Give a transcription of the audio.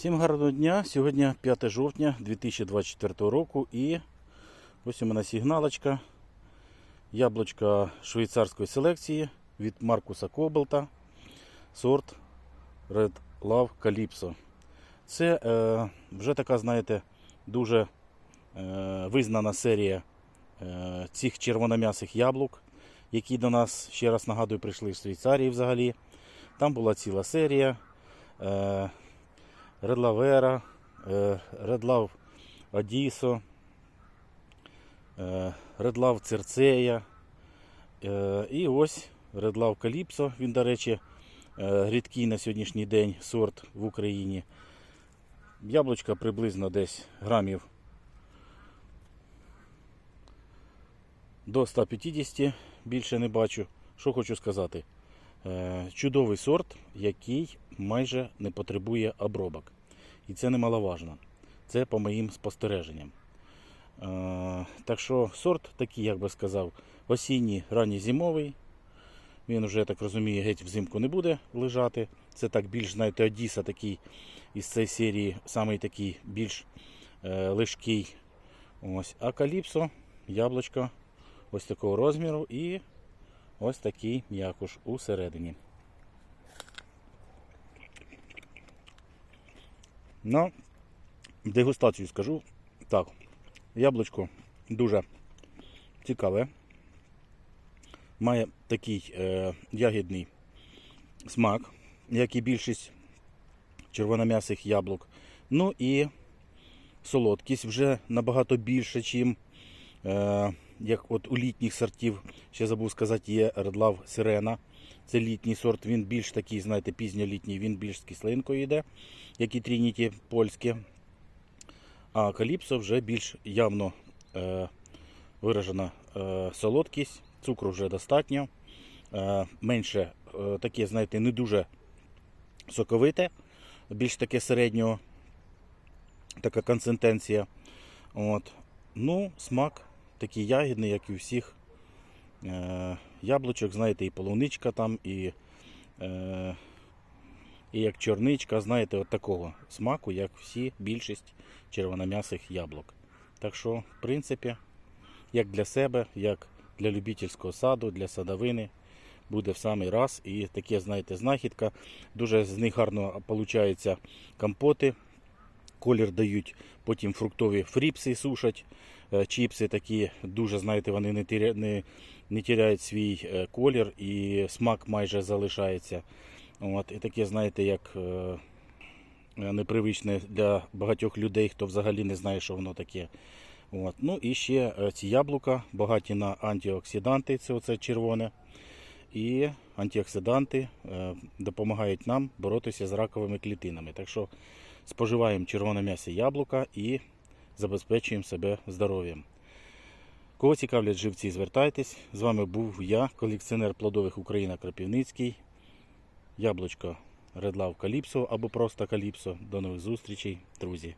Всім гарного дня. Сьогодні 5 жовтня 2024 року і ось у мене сигналочка. Яблучка швейцарської селекції від Маркуса Кобелта. Сорт Red Love Calypso. Це е, вже така, знаєте, дуже е, визнана серія е, цих червоном'ясих яблук, які до нас, ще раз нагадую, прийшли з Швейцарії взагалі. Там була ціла серія. Е, Редлавера, Редлав Адісо, Редлав Церцея. е, І ось Редлав Каліпсо. Він, до речі, е, рідкий на сьогоднішній день сорт в Україні. Яблучка приблизно десь грамів до 150, більше не бачу. Що хочу сказати. Е, Чудовий сорт, який майже не потребує обробок. І це немаловажно. Це по моїм спостереженням. Е, Так що сорт такий, як би сказав, осінній, ранній зимовий. Він вже, так розумію, геть взимку не буде лежати. Це так більш, знаєте, Одіса такий із цієї серії, самий такий більш е, легкий. Ось. А каліпсо, яблучко ось такого розміру і ось такий м'якуш усередині. На дегустацію скажу. Так, яблучко дуже цікаве. Має такий е, ягідний смак, як і більшість червоном'ясих яблук. Ну і солодкість вже набагато більше, е, як от у літніх сортів, ще забув сказати, є Редлав Сирена. Це літній сорт, він більш такий, знаєте, пізньолітній, він більш з кислинкою йде, як і трініті польські. А каліпсо вже більш явно е, виражена е, солодкість, цукру вже достатньо. Е, менше е, таке, знаєте, не дуже соковите, більш таке середнього, така консистенція. От. Ну, смак такий ягідний, як і у всіх е, яблучок, знаєте, і полуничка там, і, е, і як чорничка, знаєте, от такого смаку, як всі більшість червоном'ясих яблук. Так що, в принципі, як для себе, як для любительського саду, для садовини, буде в самий раз. І таке, знаєте, знахідка. Дуже з них гарно виходять компоти. Колір дають, потім фруктові фріпси сушать, е, чіпси такі, дуже, знаєте, вони не, тіря, не, не тіряють свій е, колір і смак майже залишається. От, і таке, знаєте, як е, непривичне для багатьох людей, хто взагалі не знає, що воно таке. От. Ну і ще ці яблука багаті на антиоксиданти, це оце червоне. І антиоксиданти е, допомагають нам боротися з раковими клітинами. Так що споживаємо червоне м'ясо яблука і забезпечуємо себе здоров'ям. Кого цікавлять живці, звертайтесь. З вами був я, колекціонер плодових Україна Крапівницький. Яблучко Редлав Каліпсо або просто Каліпсо. До нових зустрічей, друзі!